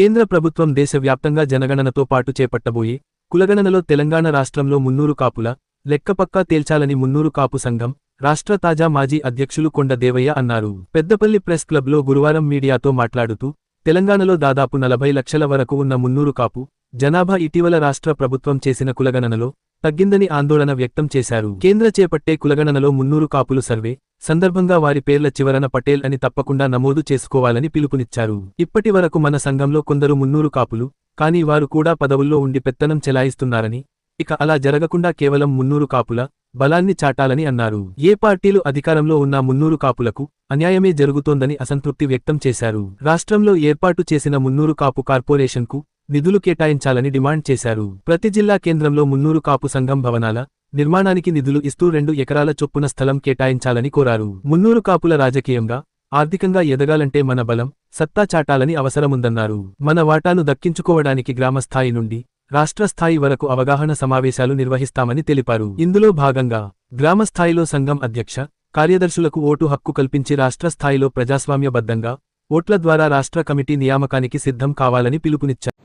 కేంద్ర ప్రభుత్వం దేశవ్యాప్తంగా జనగణనతో పాటు చేపట్టబోయే కులగణనలో తెలంగాణ రాష్ట్రంలో మున్నూరు కాపుల లెక్కపక్కా తేల్చాలని మున్నూరు కాపు సంఘం రాష్ట్ర తాజా మాజీ అధ్యక్షులు కొండ దేవయ్య అన్నారు. పెద్దపల్లి ప్రెస్ క్లబ్లో గురువారం మీడియాతో మాట్లాడుతూ తెలంగాణలో దాదాపు నలభై లక్షల వరకు ఉన్న మున్నూరు కాపు జనాభా ఇటీవల రాష్ట్ర ప్రభుత్వం చేసిన కులగణనలో తగ్గిందని ఆందోళన వ్యక్తం చేశారు. కేంద్ర చేపట్టే కులగణనలో మున్నూరు కాపులు సర్వే సందర్భంగా వారి పేర్ల చివరన పటేల్ అని తప్పకుండా నమోదు చేసుకోవాలని పిలుపునిచ్చారు. ఇప్పటి వరకు మన సంఘంలో కొందరు మున్నూరు కాపులు కానీ వారు కూడా పదవుల్లో ఉండి పెత్తనం చెలాయిస్తున్నారని ఇక అలా జరగకుండా కేవలం మున్నూరు కాపుల బలాన్ని చాటాలని అన్నారు. ఏ పార్టీలు అధికారంలో ఉన్న మున్నూరు కాపులకు అన్యాయమే జరుగుతోందని అసంతృప్తి వ్యక్తం చేశారు. రాష్ట్రంలో ఏర్పాటు చేసిన మున్నూరు కాపు కార్పొరేషన్కు నిధులు కేటాయించాలని డిమాండ్ చేశారు. ప్రతి జిల్లా కేంద్రంలో మున్నూరు కాపు సంఘం భవనాల నిర్మాణానికి నిధులు ఇస్తూ రెండు ఎకరాల చొప్పున స్థలం కేటాయించాలని కోరారు. మున్నూరు కాపుల రాజకీయంగా ఆర్థికంగా ఎదగాలంటే మన బలం సత్తా చాటాలని అవసరముందన్నారు. మన వాటాను దక్కించుకోవడానికి గ్రామస్థాయి నుండి రాష్ట్ర స్థాయి వరకు అవగాహన సమావేశాలు నిర్వహిస్తామని తెలిపారు. ఇందులో భాగంగా గ్రామస్థాయిలో సంఘం అధ్యక్ష కార్యదర్శులకు ఓటు హక్కు కల్పించి రాష్ట్ర స్థాయిలో ప్రజాస్వామ్యబద్ధంగా ఓట్ల ద్వారా రాష్ట్ర కమిటీ నియామకానికి సిద్ధం కావాలని పిలుపునిచ్చారు.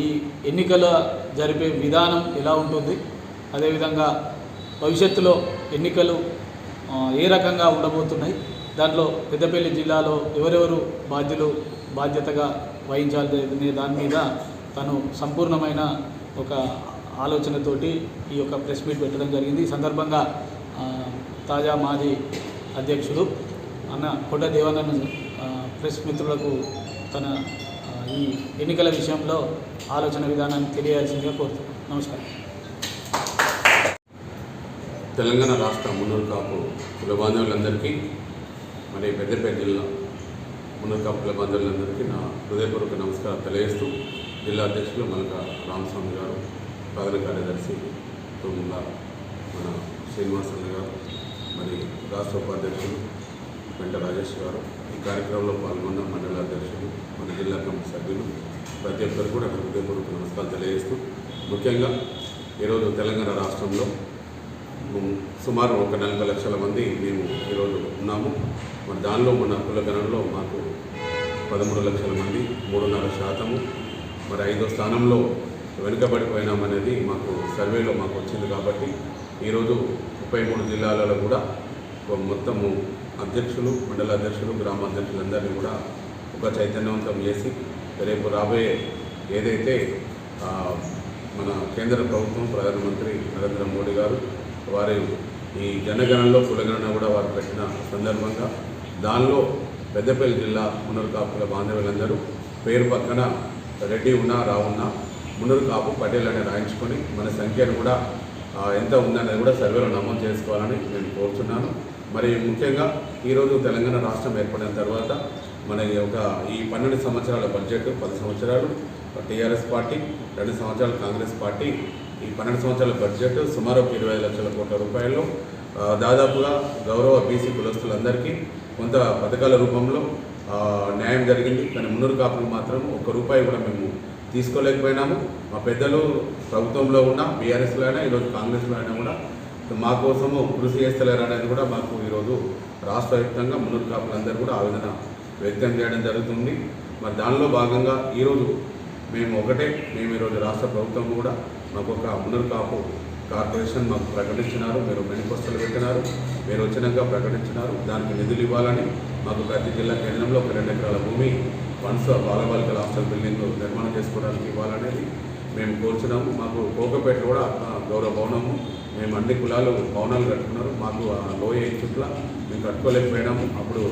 ఈ ఎన్నికల జరిపే విధానం ఎలా ఉంటుంది? అదేవిధంగా భవిష్యత్తులో ఎన్నికలు ఏ రకంగా ఉండబోతున్నాయి దాంట్లో పెద్దపల్లి జిల్లాలో ఎవరెవరు బాధ్యులు బాధ్యతగా వహించాలి అనే దాని మీద తను సంపూర్ణమైన ఒక ఆలోచనతోటి ఈ యొక్క ప్రెస్ మీట్ పెట్టడం జరిగింది. ఈ సందర్భంగా తాజా మాజీ అధ్యక్షుడు అన్న కొండ దేవన్నను ప్రెస్ మిత్రులకు తన ఈ ఎన్నికల విషయంలో ఆలోచన విధానాన్ని తెలియాల్సిందిగా కోరుతున్నాను. నమస్కారం. తెలంగాణ రాష్ట్ర మున్నూరు కాపు కుల బాంధవులందరికీ మరి పెద్దపేట జిల్లా మున్నూరు కాపు కుల బాంధవులందరికీ నా హృదయపూర్వక నమస్కారం తెలియజేస్తూ జిల్లా అధ్యక్షులు మనక రామస్వామి గారు ప్రధాన కార్యదర్శి తొమ్మిద మన శ్రీనివాసన్న గారు మరి రాష్ట్ర ఉపాధ్యక్షులు వెంట రాజేష్ గారు ఈ కార్యక్రమంలో పాల్గొన్న మండల అధ్యక్షులు మన జిల్లా కమిటీ సభ్యులు ప్రతి ఒక్కరు కూడా హృదయపూర్వక నమస్కారాలు తెలియజేస్తూ ముఖ్యంగా ఈరోజు తెలంగాణ రాష్ట్రంలో సుమారు ఒక నలభై లక్షల మంది మేము ఈరోజు ఉన్నాము. మరి దానిలో మన కుల గణంలో మాకు పదమూడు లక్షల మంది మూడున్నర శాతము. మరి ఐదో స్థానంలో వెనుకబడిపోయినామనేది మాకు సర్వేలో మాకు వచ్చింది కాబట్టి ఈరోజు ముప్పై మూడు జిల్లాలలో కూడా మొత్తము అధ్యక్షులు మండల అధ్యక్షులు గ్రామ అధ్యక్షులందరినీ కూడా ఒక చైతన్యవంతం చేసి రేపు రాబోయే ఏదైతే మన కేంద్ర ప్రభుత్వం ప్రధానమంత్రి నరేంద్ర మోడీ గారు వారి ఈ జనగణనలో కులగణన కూడా వారు పెట్టిన సందర్భంగా దానిలో పెద్దపల్లి జిల్లా మునరుకాపుల కాపుల బాంధవ్యులందరూ పేరు పక్కన రెడ్డి ఉన్నా రావున్నా మునరుకాపు పటేల్ అని రాయించుకొని మన సంఖ్యను కూడా ఎంత ఉందనేది కూడా సర్వేలో నమోదు చేసుకోవాలని నేను కోరుతున్నాను మరి ముఖ్యంగా ఈరోజు తెలంగాణ రాష్ట్రం ఏర్పడిన తర్వాత మన ఒక ఈ పన్నెండు సంవత్సరాల బడ్జెట్ పది సంవత్సరాలు టీఆర్ఎస్ పార్టీ రెండు సంవత్సరాలు కాంగ్రెస్ పార్టీ ఈ పన్నెండు సంవత్సరాల బడ్జెట్ సుమారు ఇరవై లక్షల కోట్ల రూపాయలు. దాదాపుగా గౌరవ బీసీ కులస్తులందరికీ కొంత పథకాల రూపంలో న్యాయం జరిగింది. కానీ మున్నూరు కాపులు మాత్రం ఒక్క రూపాయి కూడా మేము తీసుకోలేకపోయినాము. మా పెద్దలు ప్రభుత్వంలో ఉన్న బీఆర్ఎస్లో అయినా ఈరోజు కాంగ్రెస్లో అయినా కూడా మా కోసము కృషి చేస్తలేరు అనేది కూడా మాకు ఈరోజు రాష్ట్ర వ్యాప్తంగా మున్నూరు కాపులందరూ కూడా ఆవేదన వ్యక్తం చేయడం జరుగుతుంది. మరి దానిలో భాగంగా ఈరోజు మేము ఒకటే మేము ఈరోజు రాష్ట్ర ప్రభుత్వం కూడా మాకు ఒక మునర్కాపు కాపు కార్పొరేషన్ మాకు ప్రకటించినారు మీరు మేనిఫెస్టోలు పెట్టినారు మీరు వచ్చినాక ప్రకటించినారు దానికి నిధులు ఇవ్వాలని మాకు ప్రతి జిల్లా కేంద్రంలో ఒక రెండు ఎకరాల భూమి వన్స్ బాలబాలికల హాస్టల్ బిల్డింగ్ నిర్మాణం చేసుకోవడానికి ఇవ్వాలనేది మేము కోర్చున్నాము. మాకు కోకపేట కూడా గౌరవ భవనము. మేము అన్ని కులాలు భవనాలు కట్టుకున్నారు. మాకు ఆ లోయ చుట్ల మేము కట్టుకోలేకపోయినాము. అప్పుడు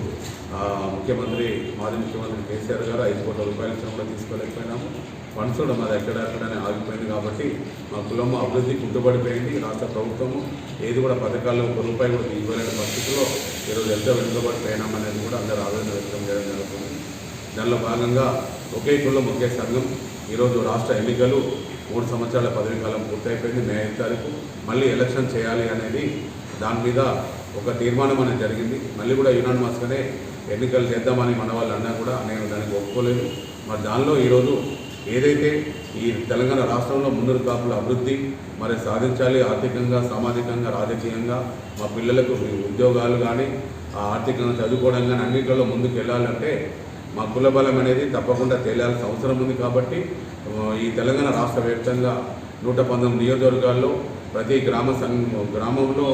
ముఖ్యమంత్రి మాజీ ముఖ్యమంత్రి కేసీఆర్ గారు ఐదు కోట్ల రూపాయలు ఇచ్చిన కూడా తీసుకోలేకపోయినాము. ఫండ్స్ కూడా మాది ఎక్కడెక్కడనే ఆగిపోయింది కాబట్టి మా కులము అభివృద్ధి కుట్టుబడిపోయింది రాష్ట్ర ప్రభుత్వము ఏది కూడా పథకాల్లో ఒక రూపాయి కూడా ఇవ్వలేని పరిస్థితుల్లో ఈరోజు ఎంత వెనుకబడిపోయినామనేది కూడా అందరూ ఆవేదన వ్యక్తం చేయడం జరుగుతుంది. దానిలో భాగంగా ఒకే కులం ఒకే సంఘం ఈరోజు రాష్ట్ర ఎన్నికలు మూడు సంవత్సరాల పదవి కాలం పూర్తయిపోయింది. మే ఐదు తారీఖు మళ్ళీ ఎలక్షన్ చేయాలి అనేది దాని మీద ఒక తీర్మానం అనేది జరిగింది. మళ్ళీ కూడా యునానిమస్గానే ఎన్నికలు చేద్దామని మన వాళ్ళు అన్నా కూడా నేను దానికి ఒప్పుకోలేదు. మరి దానిలో ఈరోజు ఏదైతే ఈ తెలంగాణ రాష్ట్రంలో మున్నూరు కాపుల అభివృద్ధి మరి సాధించాలి ఆర్థికంగా సామాజికంగా రాజకీయంగా మా పిల్లలకు ఉద్యోగాలు కానీ ఆర్థికంగా చదువుకోవడం కానీ అన్నింటిలో ముందుకు వెళ్ళాలంటే మా కుల బలం అనేది తప్పకుండా తేలాల్సిన అవసరం ఉంది కాబట్టి ఈ తెలంగాణ రాష్ట్ర వ్యాప్తంగా నూట పంతొమ్మిది నియోజకవర్గాల్లో ప్రతి గ్రామ సంఘం గ్రామంలో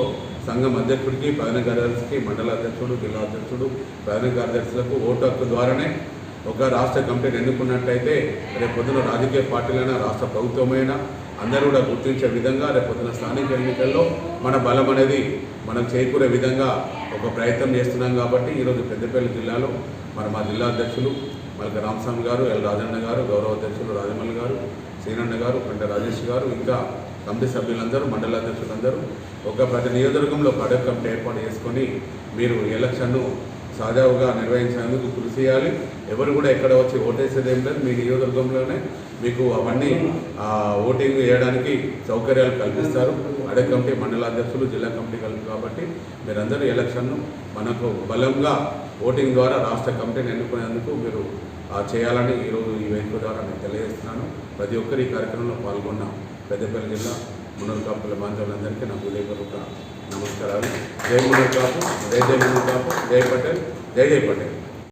సంఘం అధ్యక్షుడికి ప్రధాన కార్యదర్శికి మండల అధ్యక్షుడు జిల్లా అధ్యక్షుడు ప్రధాన కార్యదర్శులకు ఓటు హక్కు ద్వారానే ఒక రాష్ట్ర కమిటీని ఎన్నుకున్నట్టయితే రేపొద్దున రాజకీయ పార్టీలైనా రాష్ట్ర ప్రభుత్వమైనా అందరూ కూడా గుర్తించే విధంగా రేపొద్దున స్థానిక ఎన్నికల్లో మన బలం అనేది మనం చేకూరే విధంగా ఒక ప్రయత్నం చేస్తున్నాం కాబట్టి ఈరోజు పెద్దపల్లి జిల్లాలో మరి మా జిల్లా అధ్యక్షులు మళ్ళీ రామస్వామి గారు ఎల్ రాజన్న గారు గౌరవ అధ్యక్షులు రాజమల్లి గారు శ్రీనన్న గారు కంట రాజేష్ గారు ఇంకా కమిటీ సభ్యులందరూ మండల అధ్యక్షులందరూ ఒక ప్రతి నియోజకవర్గంలో ఒక కమిటీ ఏర్పాటు చేసుకొని మీరు ఎలక్షన్ను సజావుగా నిర్వహించేందుకు కృషి చేయాలి. ఎవరు కూడా ఎక్కడ వచ్చి ఓటేసేది ఏం లేదు. మీ నియోజకవర్గంలోనే మీకు అవన్నీ ఓటింగ్ వేయడానికి సౌకర్యాలు కల్పిస్తారు. అడే కమిటీ మండలాధ్యక్షులు జిల్లా కమిటీ కలిపి కాబట్టి మీరందరూ ఎలక్షన్ను మనకు బలంగా ఓటింగ్ ద్వారా రాష్ట్ర కమిటీని ఎన్నుకునేందుకు మీరు చేయాలని ఈరోజు ఈ వేదిక ద్వారా నేను తెలియజేస్తున్నాను. ప్రతి ఒక్కరు ఈ కార్యక్రమంలో పాల్గొన్న పెద్దపల్లి జిల్లా మున్నూరు కాపుల బాంధవులందరికీ నా హృదయపూర్వక నమస్కారాలు జై మున్నూరు కాపు జై జై మున్నూరు కాపు జై పటేల్ జై జై పటేల్